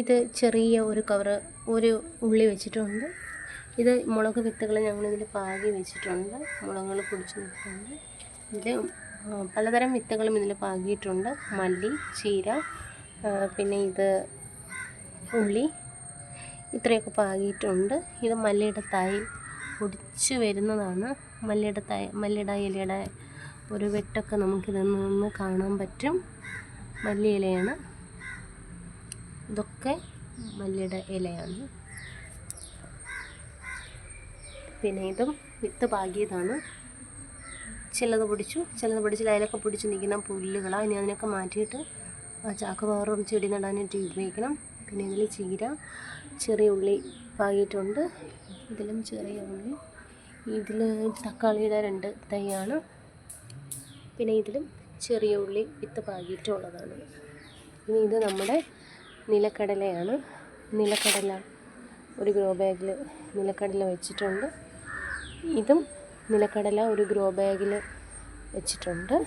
ഇത് ചെറിയ ഒരു കവറ് ഒരു ഉള്ളി വെച്ചിട്ടുണ്ട്. ഇത് മുളക് വിത്തുകൾ ഞങ്ങളിതിൽ പാകി വെച്ചിട്ടുണ്ട്. മുളകുകൾ പൊടിച്ച് വെച്ചിട്ടുണ്ട്. ഇതിൽ പലതരം വിത്തുകളും ഇതിൽ പാകിയിട്ടുണ്ട്. മല്ലി ചീര പിന്നെ ഇത് ഉള്ളി ഇത്രയൊക്കെ പാകിയിട്ടുണ്ട്. ഇത് മല്ലിയുടെ തൈ പൊടിച്ച് വരുന്നതാണ്. മല്ലിയുടെ തൈ മല്ലിയുടെ ഇലയുടെ ഒരു വെട്ടൊക്കെ നമുക്കിതിൽ നിന്ന് കാണാൻ പറ്റും. മല്ലി ഇലയാണ്. ഇതൊക്കെ മല്ലിയുടെ ഇലയാണ്. പിന്നെ ഇതും വിത്ത് പാകിയതാണ്. ചിലത് പിടിച്ചു ചിലത് പിടിച്ചില്ല അതിലൊക്കെ പിടിച്ച് നിൽക്കുന്ന പുല്ലുകളാണ് ഇനി അതിനൊക്കെ മാറ്റിയിട്ട് ചാക്ക് പവറും ചെടി നടാനായിട്ട് ഉപയോഗിക്കണം. പിന്നെ ഇതിൽ ചീര ചെറിയ ഉള്ളി പാകിയിട്ടുണ്ട്. ഇതിലും ചെറിയ ഉള്ളി. ഇതിൽ തക്കാളിയുടെ രണ്ട് തൈയാണ്. പിന്നെ ഇതിലും ചെറിയ ഉള്ളി വിത്ത് പാകിയിട്ടുള്ളതാണ്. ഇനി ഇത് നമ്മുടെ നിലക്കടലയാണ്. നിലക്കടല ഒരു ഗ്രോ ബാഗിൽ നിലക്കടല വെച്ചിട്ടുണ്ട്. ഇതും നിലക്കടല ഒരു ഗ്രോ ബാഗിൽ വെച്ചിട്ടുണ്ട്.